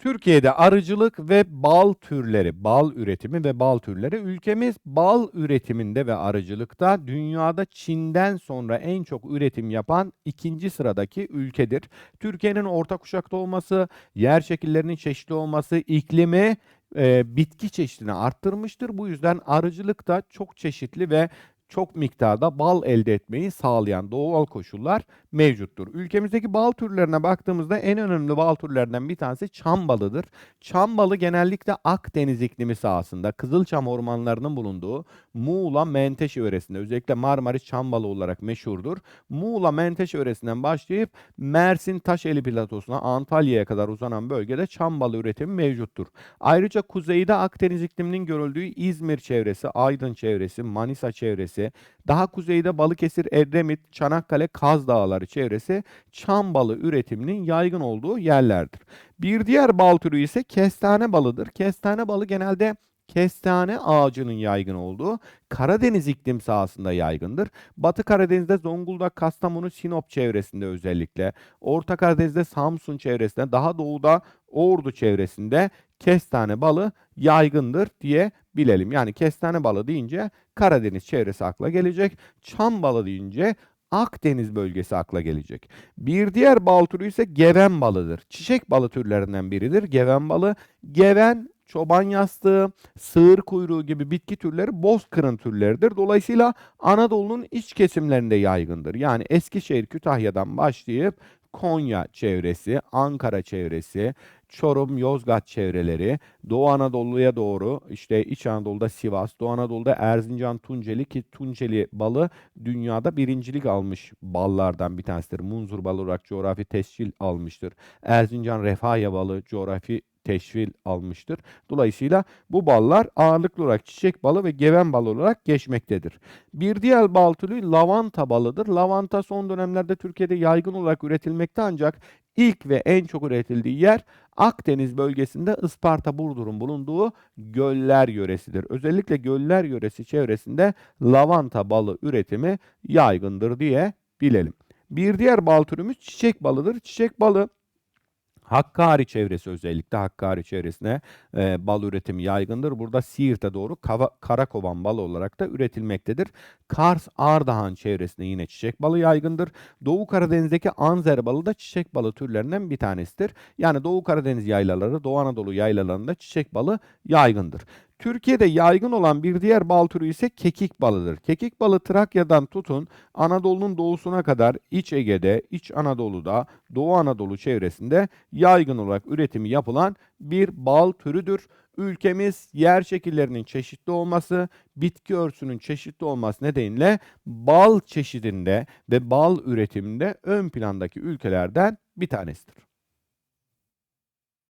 Türkiye'de arıcılık ve bal türleri, bal üretimi ve bal türleri ülkemiz bal üretiminde ve arıcılıkta dünyada Çin'den sonra en çok üretim yapan ikinci sıradaki ülkedir. Türkiye'nin orta kuşakta olması, yer şekillerinin çeşitli olması, iklimi e, bitki çeşidini arttırmıştır. Bu yüzden arıcılıkta çok çeşitli ve çok miktarda bal elde etmeyi sağlayan doğal koşullar mevcuttur. Ülkemizdeki bal türlerine baktığımızda en önemli bal türlerinden bir tanesi çam balıdır. Çam balı genellikle Akdeniz iklimi sahasında Kızılçam ormanlarının bulunduğu Muğla Menteşe yöresinde özellikle Marmaris çam balı olarak meşhurdur. Muğla Menteşe yöresinden başlayıp Mersin Taşeli platosuna Antalya'ya kadar uzanan bölgede çam balı üretimi mevcuttur. Ayrıca kuzeyde Akdeniz ikliminin görüldüğü İzmir çevresi, Aydın çevresi, Manisa çevresi, daha kuzeyde Balıkesir, Edremit, Çanakkale, Kaz Dağları çevresi çam balı üretiminin yaygın olduğu yerlerdir. Bir diğer bal türü ise kestane balıdır. Kestane balı genelde kestane ağacının yaygın olduğu Karadeniz iklim sahasında yaygındır. Batı Karadeniz'de Zonguldak, Kastamonu, Sinop çevresinde özellikle, Orta Karadeniz'de Samsun çevresinde, daha doğuda Ordu çevresinde kestane balı yaygındır diye bilelim. Yani kestane balı deyince Karadeniz çevresi akla gelecek. Çam balı deyince Akdeniz bölgesi akla gelecek. Bir diğer bal türü ise geven balıdır. Çiçek balı türlerinden biridir geven balı. Geven çoban yastığı, sığır kuyruğu gibi bitki türleri bozkırın türleridir. Dolayısıyla Anadolu'nun iç kesimlerinde yaygındır. Yani Eskişehir, Kütahya'dan başlayıp Konya çevresi, Ankara çevresi, Çorum, Yozgat çevreleri, Doğu Anadolu'ya doğru işte İç Anadolu'da Sivas, Doğu Anadolu'da Erzincan, Tunceli ki Tunceli balı dünyada birincilik almış ballardan bir tanesidir. Munzur balı olarak coğrafi tescil almıştır. Erzincan Refahya balı coğrafi teşvil almıştır. Dolayısıyla bu ballar ağırlıklı olarak çiçek balı ve geven balı olarak geçmektedir. Bir diğer bal türü lavanta balıdır. Lavanta son dönemlerde Türkiye'de yaygın olarak üretilmekte ancak ilk ve en çok üretildiği yer Akdeniz bölgesinde Isparta Burdur'un bulunduğu göller yöresidir. Özellikle göller yöresi çevresinde lavanta balı üretimi yaygındır diye bilelim. Bir diğer bal türümüz çiçek balıdır. Çiçek balı Hakkari çevresi özellikle Hakkari çevresine e, bal üretimi yaygındır. Burada Siirt'e doğru Kava, Karakovan balı olarak da üretilmektedir. Kars, Ardahan çevresinde yine çiçek balı yaygındır. Doğu Karadeniz'deki Anzer balı da çiçek balı türlerinden bir tanesidir. Yani Doğu Karadeniz yaylaları, Doğu Anadolu yaylalarında çiçek balı yaygındır. Türkiye'de yaygın olan bir diğer bal türü ise kekik balıdır. Kekik balı Trakya'dan tutun Anadolu'nun doğusuna kadar İç Ege'de, İç Anadolu'da, Doğu Anadolu çevresinde yaygın olarak üretimi yapılan bir bal türüdür. Ülkemiz yer şekillerinin çeşitli olması, bitki örtüsünün çeşitli olması nedeniyle bal çeşidinde ve bal üretiminde ön plandaki ülkelerden bir tanesidir.